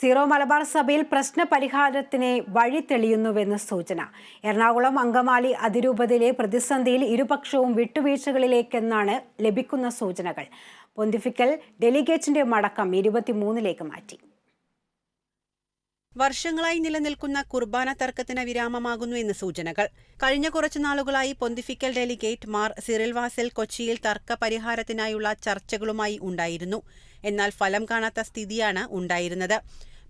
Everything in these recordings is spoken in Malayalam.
സീറോ മലബാർ സഭയിൽ പ്രശ്ന പരിഹാരത്തിന് വഴി തെളിയുന്നുവെന്ന് സൂചന. എറണാകുളം അങ്കമാലി അതിരൂപതയിലെ പ്രതിസന്ധിയിൽ ഇരുപക്ഷവും വിട്ടുവീഴ്ചകളിലേക്കെന്നാണ് ലഭിക്കുന്ന സൂചനകൾ. പൊന്തിഫിക്കൽ ഡെലിഗേറ്റിന്റെ മടക്കം ഇരുപത്തിമൂന്നിലേക്ക് മാറ്റി. വർഷങ്ങളായി നിലനിൽക്കുന്ന കുർബാന തർക്കത്തിന് വിരാമമാകുന്നു എന്ന് സൂചനകൾ. കഴിഞ്ഞ കുറച്ചു നാളുകളായി pontifical delegate Mar Cyril Vasil കൊച്ചിയിൽ തർക്ക പരിഹാരത്തിനായുള്ള ചർച്ചകളുമായി ഉണ്ടായിരുന്നു. എന്നാൽ ഫലം കാണാത്ത സ്ഥിതിയാണ് ഉണ്ടായിരുന്നത്.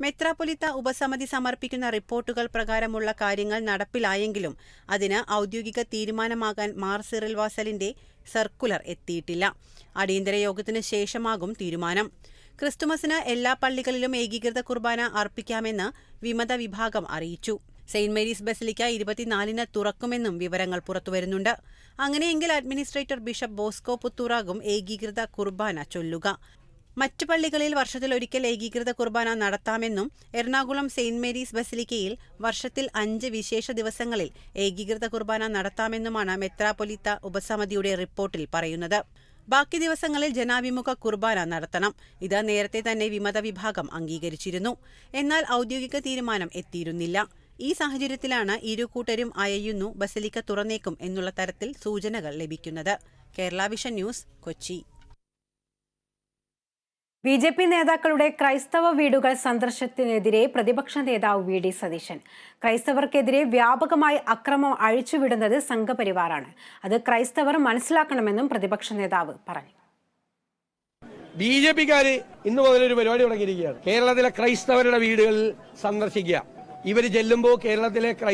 മെത്രാപൊലിത്ത ഉപസമിതി സമർപ്പിക്കുന്ന റിപ്പോർട്ടുകൾ പ്രകാരമുള്ള കാര്യങ്ങൾ നടപ്പിലായെങ്കിലും അതിന് ഔദ്യോഗിക തീരുമാനമാകാൻ മാർ സിറിൽ വാസലിന്റെ സർക്കുലർ എത്തിയിട്ടില്ല. അടിയന്തര യോഗത്തിന് ശേഷമാകും തീരുമാനം. ക്രിസ്തുമസിന് എല്ലാ പള്ളികളിലും ഏകീകൃത കുർബാന അർപ്പിക്കാമെന്ന് വിമത വിഭാഗം അറിയിച്ചു. സെയിന്റ് മേരീസ് ബസിലിക്ക ഇരുപത്തിനാലിന് തുറക്കുമെന്നും വിവരങ്ങൾ പുറത്തുവരുന്നുണ്ട്. അങ്ങനെയെങ്കിൽ അഡ്മിനിസ്ട്രേറ്റർ ബിഷപ്പ് ബോസ്കോ പുത്തൂറാകും ഏകീകൃത കുർബാന ചൊല്ലുക. മറ്റു പള്ളികളിൽ വർഷത്തിലൊരിക്കൽ ഏകീകൃത കുർബാന നടത്താമെന്നും എറണാകുളം സെയിന്റ് മേരീസ് ബസിലിക്കയിൽ വർഷത്തിൽ അഞ്ച് വിശേഷ ദിവസങ്ങളിൽ ഏകീകൃത കുർബാന നടത്താമെന്നുമാണ് മെത്രാപൊലിത്ത ഉപസമിതിയുടെ റിപ്പോർട്ടിൽ പറയുന്നത്. ബാക്കി ദിവസങ്ങളിൽ ജനാഭിമുഖ കുർബാന നടത്തണം. ഇത് നേരത്തെ തന്നെ വിമത വിഭാഗം അംഗീകരിച്ചിരുന്നു. എന്നാൽ ഔദ്യോഗിക തീരുമാനം എത്തിയിരുന്നില്ല. ഈ സാഹചര്യത്തിലാണ് ഇരു കൂട്ടരും അയയുന്നു ബസലിക്ക തുറന്നേക്കും എന്നുള്ള തരത്തിൽ സൂചനകൾ ലഭിക്കുന്നത്. Kerala vision news Kochi. B J P നേതാക്കളുടെ ക്രൈസ്തവ വീടുകൾ സന്ദർശനത്തിനെതിരെ പ്രതിപക്ഷ നേതാവ് വി ഡി സതീശൻ. ക്രൈസ്തവർക്കെതിരെ വ്യാപകമായി അക്രമം അഴിച്ചുവിടുന്നത് സംഘപരിവാറാണ്. അത് ക്രൈസ്തവർ മനസ്സിലാക്കണമെന്നും പ്രതിപക്ഷ നേതാവ് പറഞ്ഞു. ബി ജെ പിക്കാര് ഇന്ന് മുതൽ ഒരു പരിപാടി തുടങ്ങിയിരിക്കുകയാണ്. കേരളത്തിലെ ക്രൈസ്തവരുടെ വീടുകളിൽ സന്ദർശിക്കുക. ഇവർ ചെല്ലുമ്പോൾ കേരളത്തിലെ ക്രൈ